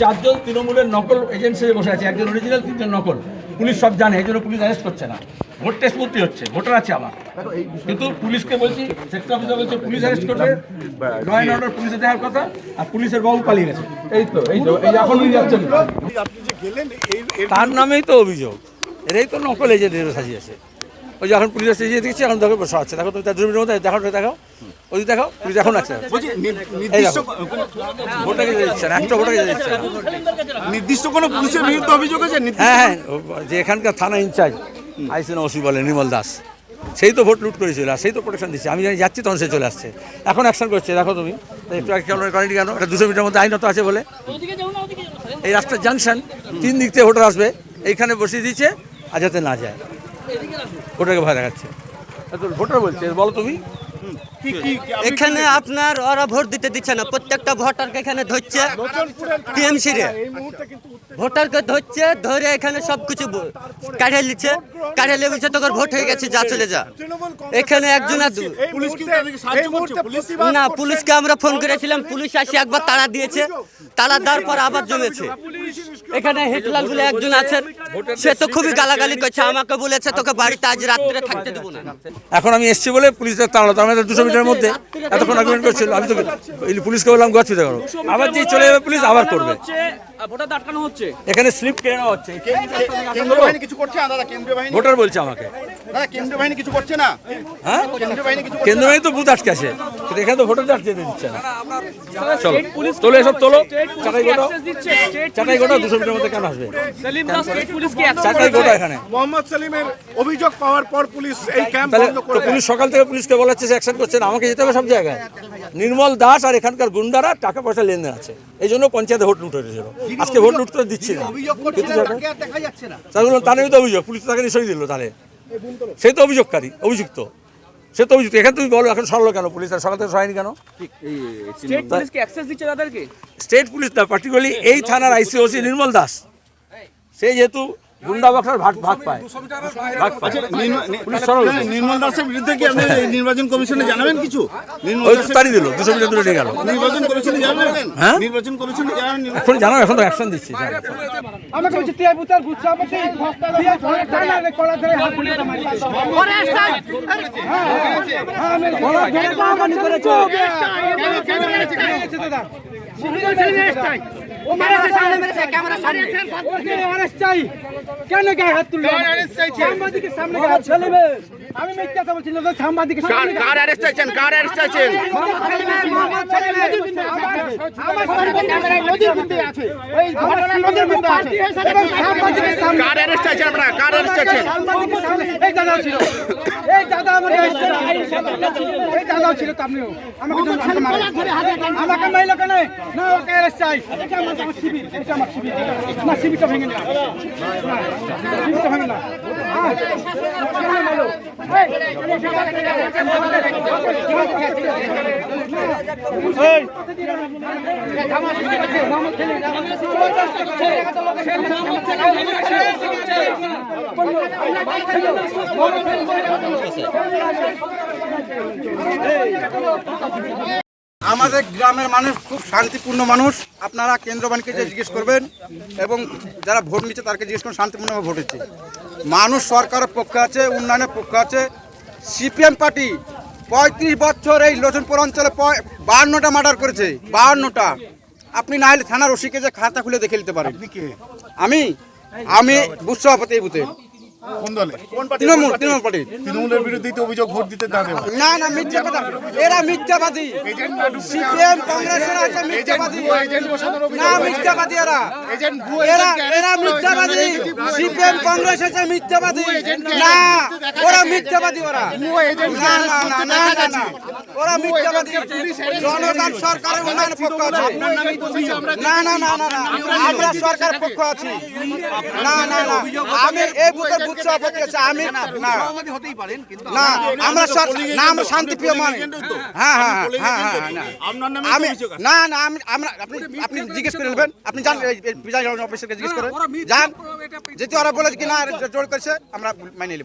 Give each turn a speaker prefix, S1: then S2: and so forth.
S1: চারজন তৃণমূলের নকল এজেন্সি বসে আছে একজন অরিজিনাল তিনজন নকল। পুলিশ সব জানে এই জন্য পুলিশ অ্যারেস্ট করছে না। ভোট টেস্ট মূর্তি হচ্ছে ভোটার আছে আমার। কিন্তু পুলিশকে বলছি সেক্টর অফিসার বলছে পুলিশ অ্যারেস্ট করবে। ল অ্যান্ড অর্ডার পুলিশে দেওয়ার কথা আর পুলিশের বাবু পালিয়ে গেছে। এই তো এই তো এই যে এখন উনি যাচ্ছেন।
S2: আপনি যে গেলেন এই
S1: তার নামেই তো অভিযোগ। এরাই তো নকল এজেন্ট এরা সাজিয়েছে। ওই যে এখন পুলিশ সাজিয়ে দিচ্ছে এখন দেখো বসে আছে। দেখো তুমি তার দুর্বীর মধ্যে দেখাও দেখাও। ওই দেখাও পুলিশ এখন আছে। ভোটাকে যেতে দিচ্ছে? না একটা ভোটাকে যেতে দিচ্ছে?
S2: নির্দিষ্ট কোনো পুলিশের বিরুদ্ধে অভিযোগ আছে?
S1: হ্যাঁ হ্যাঁ যে এখানকার থানা ইনচার্জ আইসিন ওসি বলে নির্মল দাস সেই তো ভোট লুট করেছিল আর সেই তো প্রোটেকশন দিচ্ছে। আমি জানি যাচ্ছি তখন সে চলে আসছে। এখন অ্যাকশন করছে দেখো তুমি। একটু করেনি কেন এটা দুশো মিটার মধ্যে আইনত আছে বলে। এই রাস্তার জাংশন তিন দিক থেকে ভোটার আসবে এইখানে বসিয়ে দিচ্ছে আর যাতে না যায়। ভোটারকে ভয় দেখাচ্ছে। ভোটার বলছে বলো তুমি।
S3: এখানে আপনার ওরা ভোট দিতে দিচ্ছে না প্রত্যেকটা ভোটারকে এখানে ধরছে টিএমসি রে ভোটারকে ধরছে ধরে এখানে সব কিছু কাঢ়ে নিচ্ছে কাঢ়ে নিয়ে তোর ভোট হয়ে গেছে যা চলে যা। এখানে একজন না পুলিশকে আমরা ফোন করেছিলাম পুলিশ আসি একবার তাড়া দিয়েছে তাড়া দেওয়ার পর আবার জমেছে। এখানে হেটলাল বলে একজন আছেন। সে তো খুবই গালাগালি করছে আমাকে বলেছে তোকে বাড়িতে আজ রাত্রে থাকতে দেবো না।
S1: এখন আমি এসছি বলে পুলিশের তাড়ালো তার মধ্যে দুশো মিটারের মধ্যে এতক্ষণ আর্গুমেন্ট করছিল আমি তো পুলিশকে বললাম গছ পিতে করো। আবার যে চলে যাবে পুলিশ আবার করবে।
S4: ভোটার আটকানো হচ্ছে।
S1: এখানে স্লিপ কেনা হচ্ছে।
S2: কেন্দ্রীয় বাহিনী কিছু করছে? না দাদা কেন্দ্রীয় বাহিনী
S1: ভোটার বলছে আমাকে।
S2: দাদা কেন্দ্রীয় বাহিনী কিছু করছে না?
S1: হ্যাঁ?
S2: কেন্দ্রীয় বাহিনী কিছু করছে
S1: কেন্দ্র বাহিনী তো বুথ আটকে আছে। কিন্তু এখানে তো ভোটার যেতে দিচ্ছে না। চলো তোলো এসব তোলো। চাটাই গোটা চাটাই গোটা দুশো মিটার মধ্যে কেন আসবে? চাটাই গোটা এখানে।
S2: মোহাম্মদ সেলিমের অভিযোগ পাওয়ার পর পুলিশ এই ক্যাম্প বন্ধ করে
S1: পুলিশ সকাল থেকে পুলিশকে অ্যাকশন করছে আমাকে যেতে হবে সব জায়গায়। নির্মল দাস আর এখানকার গুন্ডারা টাকা পয়সা লেনদেন আছে। এই জন্য পঞ্চায়েতে ভোট লুট হয়েছিল। আজকে ভোট লুট করে দিচ্ছি না। কিন্তু তাহলে তার তো অভিযোগ। পুলিশ তাকে নিশ্চয়ই দিল তাহলে। সেই তো অভিযোগকারী অভিযুক্ত। সে তো অভিযুক্ত। এখানে তুমি বলো এখন সরলো কেন পুলিশ? আর সকাল থেকে সরায়নি কেন?
S4: স্টেট
S1: পুলিশ না পার্টিকুলারলি এই থানার আইসি আইসিওসি নির্মল দাস। সে যেহেতু গুন্ডা বাকরার ভাগ ভাগ পায় পুলিশ
S2: নির্মল দাসের বিরুদ্ধে কি আপনি নির্বাচন কমিশনে জানাবেন কিছু
S1: তাড়ি দিল দুশো মিটার দূরে গেল
S2: নির্বাচন কমিশনে জানাবেন
S1: হ্যাঁ?
S2: নির্বাচন কমিশনে জানাবেন
S1: এখন এখন তো অ্যাকশন দিচ্ছি
S5: আমাকে বলছে টিয়া বুতার গুচ্ছা আমাকে টিয়া ধরে টানা রে কলা ধরে হাত হ্যাঁ টানাটানি করেছে কেন মেরেছে দাদা ও মেরেছে সামনে। মেরেছে ক্যামেরা সামনে। ওকে অ্যারেস্ট চাই। কেন গায়ে হাত তুললো? সাংবাদিকের সামনে গায়ে হাত তুলবে আমি মিথ্যা কথা বলছি না সাংবাদিকের সামনে কার অ্যারেস্ট চাইছেন? কার অ্যারেস্ট চাইছেন? আমার ক্যামেরায় নদীর মধ্যে আছে। ওই ঘটনা নদীর মধ্যে আছে। এবং সাংবাদিকের সামনে। কার অ্যারেস্ট চাইছেন আপনারা? কার অ্যারেস্ট চাইছেন? এই দাদা ছিল। এই দাদা আমার এই দাদা ছিল তো আপনিও। আমাকে তো আমাকে মাইলো কেন? না ওকে অ্যারেস্ট চাই। এটা আমার শিবির এটা আমার শিবির না শিবিরটা ভেঙে না শিবিরটা ভেঙে না হ্যাঁ।
S6: আমাদের গ্রামের মানুষ খুব শান্তিপূর্ণ মানুষ। আপনারা কেন্দ্র বাহিনীকে যে জিজ্ঞেস করবেন এবং যারা ভোট নিচ্ছে তাদেরকে জিজ্ঞেস করুন শান্তিপূর্ণভাবে ভোট হচ্ছে মানুষ সরকারের পক্ষে আছে উন্নয়নের পক্ষে আছে। সিপিএম পার্টি পঁয়ত্রিশ বছর এই লোচনপুর অঞ্চলে বাহান্নটা মার্ডার করেছে বাহান্নটা। আপনি না হলে থানার ওসিকে যে খাতা খুলে দেখে নিতে পারেন। আমি আমি সভাপতি এই বুথে।
S2: কোন দলে?
S6: তৃণমূল তৃণমূল পার্টি।
S2: তৃণমূলের বিরুদ্ধেই তো অভিযোগ ভোট দিতে না
S6: না না মিথ্যাবাদী এরা মিথ্যাবাদী।
S2: এজেন্ট না ঢুকতে
S6: সিপিএম মিথ্যাবাদী।
S2: ভুয়ো এজেন্ট বসানোর
S6: না মিথ্যাবাদী এরা। এরা এরা মিথ্যাবাদী। সিপিএম কংগ্রেস আছে মিথ্যাবাদী। না ওরা মিথ্যাবাদী ওরা। না না না না না না। ওরা মিথ্যাবাদী। জনগণ সরকারের উন্নয়নের পক্ষ আছে। না না না না না আমরা সরকারের পক্ষ আছি। না না না। আমি এই বুথের আমি না। না আমরা সর- না আমরা শান্তিপ্রিয় মানে হ্যাঁ হ্যাঁ হ্যাঁ হ্যাঁ হ্যাঁ
S2: আপনার নামে
S6: আমি না না আমি আমরা আপনি আপনি জিজ্ঞেস করে নেবেন। আপনি যান অফিসারকে জিজ্ঞেস করেন। যান। যেহেতু ওরা বলেছে কি না জোর করেছে আমরা মানিয়ে নেব।